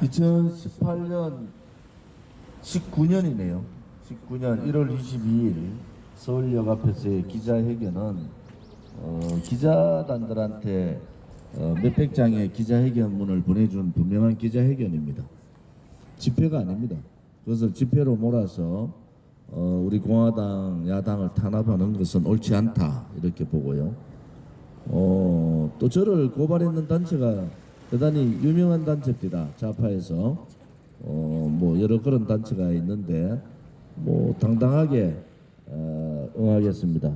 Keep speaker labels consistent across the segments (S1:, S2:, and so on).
S1: 2018년 19년이네요. 19년 1월 22일 서울역 앞에서의 기자회견은 어, 기자단들한테 어, 몇백 장의 기자회견문을 보내준 분명한 기자회견입니다. 집회가 아닙니다. 그것을 집회로 몰아서 어, 우리 공화당 야당을 탄압하는 것은 옳지 않다 이렇게 보고요. 어, 또 저를 고발했는 단체가 대단히 유명한 단체입니다. 좌파에서 어, 뭐 여러 그런 단체가 있는데 뭐 당당하게 어, 응하겠습니다.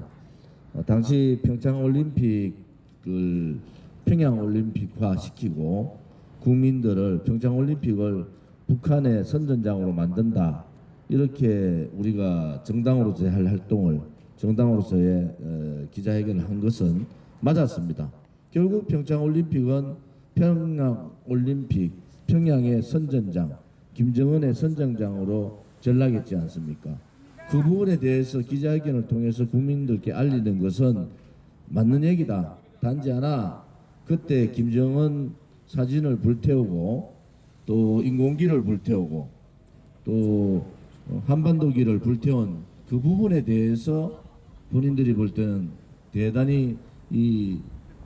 S1: 어, 당시 평창 올림픽을 평양 올림픽화 시키고 국민들을 평창 올림픽을 북한의 선전장으로 만든다. 이렇게 우리가 정당으로서의 할 활동을 정당으로서의 어, 기자회견을 한 것은 맞았습니다. 결국 평창 올림픽은 평양 올림픽 평양의 선전장 김정은의 선전장으로 전락했지 않습니까? 그 부분에 대해서 기자회견을 통해서 국민들께 알리는 것은 맞는 얘기다. 단지 하나 그때 김정은 사진을 불태우고 또 인공기를 불태우고 또 한반도기를 불태운 그 부분에 대해서 본인들이 볼 때는 대단히 이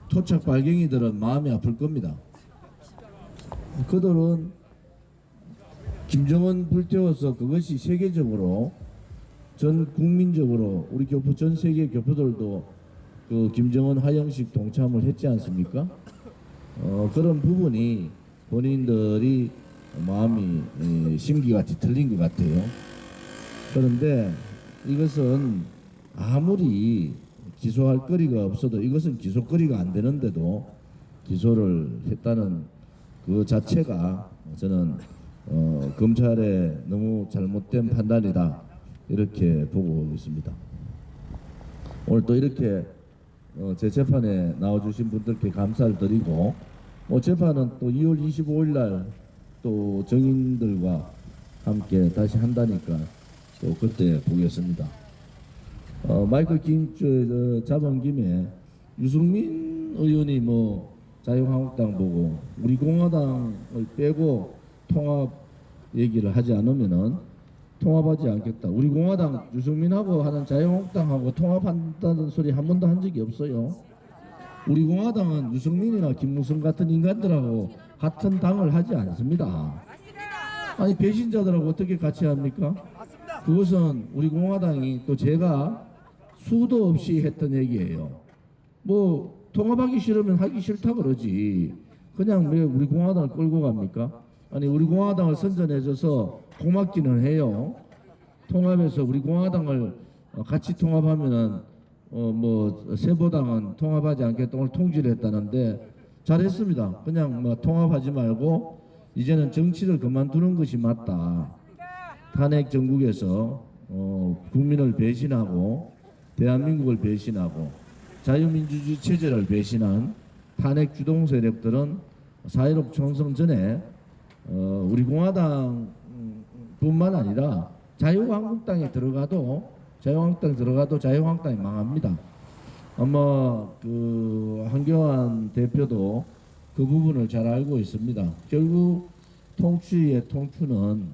S1: 토착 발갱이들은 마음이 아플 겁니다. 그들은 김정은 불태워서 그것이 세계적으로 전 국민적으로 우리 교포 전 세계 교포들도 그 김정은 화영식 동참을 했지 않습니까? 어, 그런 부분이 본인들이 마음이 에, 심기가 뒤틀린 것 같아요. 그런데 이것은 아무리 기소할 거리가 없어도 이것은 기소거리가 안 되는데도 기소를 했다는 그 자체가 저는 어, 검찰의 너무 잘못된 판단이다 이렇게 보고 있습니다. 오늘 또 이렇게 어, 제 재판에 나와주신 분들께 감사를 드리고 뭐 재판은 또 2월 25일 날 또 정인들과 함께 다시 한다니까 또 그때 보겠습니다. 어, 마이크 긴 저, 저, 잡은 김에 유승민 의원이 뭐 자유한국당 보고 우리 공화당을 빼고 통합 얘기를 하지 않으면은 통합하지 않겠다. 우리 공화당 유승민하고 하는 자유한국당하고 통합한다는 소리 한 번도 한 적이 없어요. 우리 공화당은 유승민이나 김무성 같은 인간들하고 같은 당을 하지 않습니다. 아니 배신자들하고 어떻게 같이 합니까? 그것은 우리 공화당이 또 제가 수도 없이 했던 얘기예요. 뭐 통합하기 싫으면 하기 싫다 그러지. 그냥 왜 우리 공화당을 끌고 갑니까? 아니 우리 공화당을 선전해줘서 고맙기는 해요. 통합해서 우리 공화당을 어, 같이 통합하면은 어뭐 세보당은 통합하지 않겠다 오늘 통지를 했다는데 잘했습니다. 그냥 뭐 통합하지 말고 이제는 정치를 그만두는 것이 맞다. 탄핵 정국에서 어, 국민을 배신하고 대한민국을 배신하고 자유민주주의 체제를 배신한 탄핵 주동 세력들은 4.16 총선 전에 어, 우리 공화당 음, 뿐만 아니라 자유한국당에 들어가도 자유한국당 들어가도 자유한국당이 망합니다. 아마 그 한교안 대표도 그 부분을 잘 알고 있습니다. 결국 통추의 통추는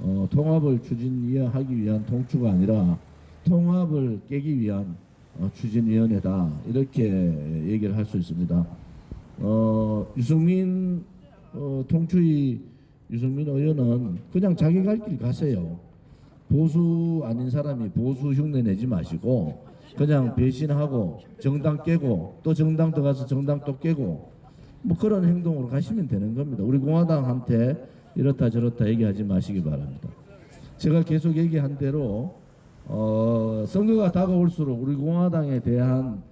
S1: 어, 통합을 추진하기 위한 통추가 아니라 통합을 깨기 위한 어, 추진위원회다 이렇게 얘기를 할 수 있습니다. 어, 유승민 어, 통추의 유승민 의원은 그냥 자기 갈 길 가세요. 보수 아닌 사람이 보수 흉내 내지 마시고 그냥 배신하고 정당 깨고 또 정당 들어가서 정당 또 깨고 뭐 그런 행동으로 가시면 되는 겁니다. 우리 공화당한테 이렇다 저렇다 얘기하지 마시기 바랍니다. 제가 계속 얘기한 대로 어, 선거가 다가올수록 우리 공화당에 대한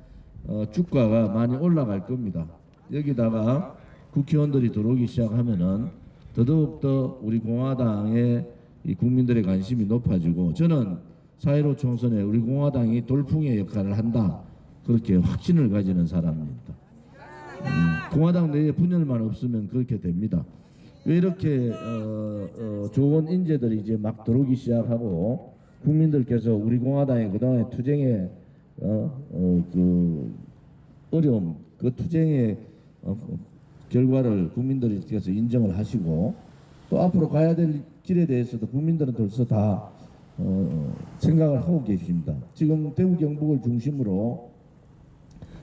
S1: 어, 주가가 많이 올라갈 겁니다. 여기다가 국회의원들이 들어오기 시작하면은 더더욱더 우리 공화당의 이 국민들의 관심이 높아지고 저는 4.15 총선에 우리 공화당이 돌풍의 역할을 한다. 그렇게 확신을 가지는 사람입니다. 음, 공화당 내에 분열만 없으면 그렇게 됩니다. 왜 이렇게 어, 어, 좋은 인재들이 이제 막 들어오기 시작하고 국민들께서 우리 공화당의 그동안의 투쟁의 어, 어, 그 어려움, 그 투쟁의 어, 결과를 국민들께서 인정을 하시고 또 앞으로 가야 될 길에 대해서도 국민들은 벌써 다 어, 생각을 하고 계십니다. 지금 대구 경북을 중심으로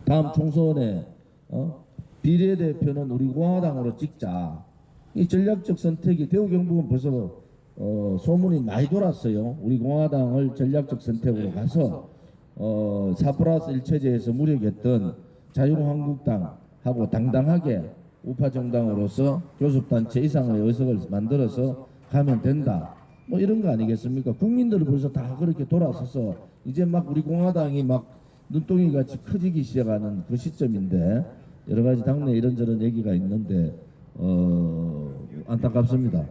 S1: 다음 총선에 어? 비례대표는 우리 공화당으로 찍자. 이 전략적 선택이 대구 경북은 벌써 어, 소문이 많이 돌았어요. 우리 공화당을 전략적 선택으로 가서 어, 4 플러스 1체제에서 무력했던 자유한국당하고 당당하게 우파 정당으로서 교섭단체 이상의 의석을 만들어서 가면 된다. 뭐 이런 거 아니겠습니까? 국민들은 벌써 다 그렇게 돌아서서 이제 막 우리 공화당이 막 눈덩이 같이 커지기 시작하는 그 시점인데 여러 가지 당내 이런저런 얘기가 있는데 어 안타깝습니다.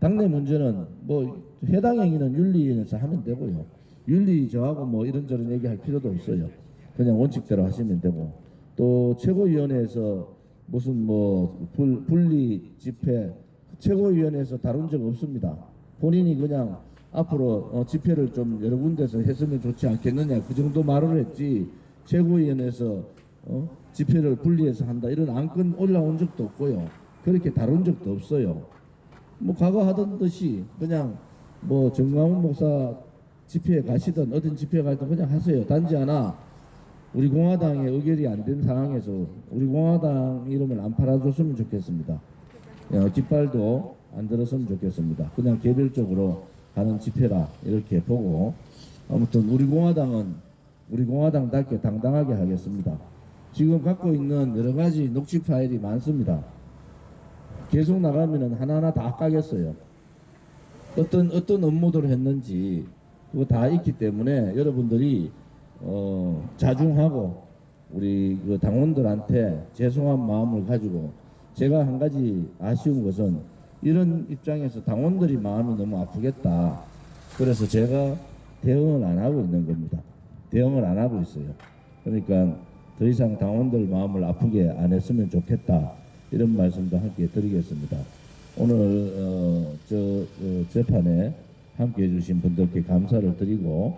S1: 당내 문제는 뭐 해당 행위는 윤리위원회에서 하면 되고요. 윤리 저하고 뭐 이런저런 얘기할 필요도 없어요. 그냥 원칙대로 하시면 되고 또 최고위원회에서 무슨 뭐 불, 분리 집회 최고위원회에서 다룬 적 없습니다. 본인이 그냥 앞으로 어, 집회를 좀 여러 군데서 했으면 좋지 않겠느냐 그 정도 말을 했지 최고위원회에서 어, 집회를 분리해서 한다 이런 안건 올라온 적도 없고요. 그렇게 다룬 적도 없어요. 뭐 과거 하던 듯이 그냥 뭐 정광훈 목사 집회에 가시든 어떤 집회에 가든 그냥 하세요. 단지 하나 우리 공화당의 의결이 안 된 상황에서 우리 공화당 이름을 안 팔아줬으면 좋겠습니다. 어, 깃발도 안 들었으면 좋겠습니다. 그냥 개별적으로 하는 집회라 이렇게 보고 아무튼 우리 공화당은 우리 공화당답게 당당하게 하겠습니다. 지금 갖고 있는 여러 가지 녹취 파일이 많습니다. 계속 나가면은 하나하나 다 까겠어요. 어떤 어떤 업무들을 했는지 그거 다 있기 때문에 여러분들이 어, 자중하고 우리 그 당원들한테 죄송한 마음을 가지고 제가 한 가지 아쉬운 것은 이런 입장에서 당원들이 마음이 너무 아프겠다. 그래서 제가 대응을 안 하고 있는 겁니다. 대응을 안 하고 있어요. 그러니까 더 이상 당원들 마음을 아프게 안 했으면 좋겠다. 이런 말씀도 함께 드리겠습니다. 오늘 어, 저 어, 재판에 함께 해주신 분들께 감사를 드리고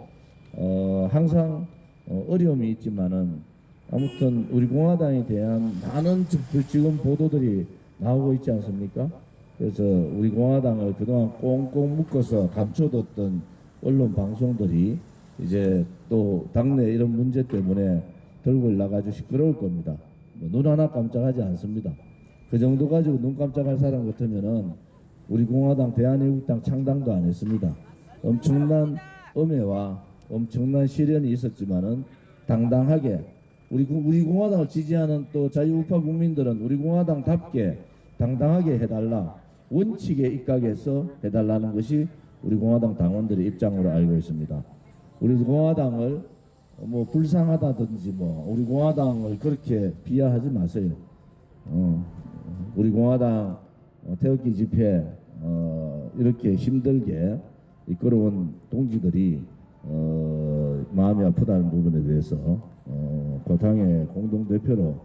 S1: 어, 항상 어, 어려움이 있지만은 아무튼 우리 공화당에 대한 많은 지- 지금 보도들이 나오고 있지 않습니까? 그래서 우리 공화당을 그동안 꽁꽁 묶어서 감춰뒀던 언론 방송들이 이제 또 당내 이런 문제 때문에 들고 나가지고 시끄러울 겁니다. 뭐눈 하나 깜짝하지 않습니다. 그 정도 가지고 눈 깜짝할 사람 같으면은 우리 공화당 대한애국당 창당도 안 했습니다. 엄청난 음해와 엄청난 시련이 있었지만은 당당하게 우리 구- 우리 공화당을 지지하는 또 자유우파 국민들은 우리 공화당답게 당당하게 해달라 원칙에 입각해서 해달라는 것이 우리 공화당 당원들의 입장으로 알고 있습니다. 우리 공화당을 뭐 불쌍하다든지 뭐 우리 공화당을 그렇게 비하하지 마세요. 어, 우리 공화당 어, 태극기 집회 어, 이렇게 힘들게 이끌어온 동지들이 어, 마음이 아프다는 부분에 대해서 어, 고당의 공동 대표로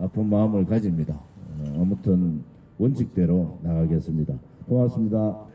S1: 아픈 마음을 가집니다. 어, 아무튼 원칙대로 나가겠습니다. 고맙습니다.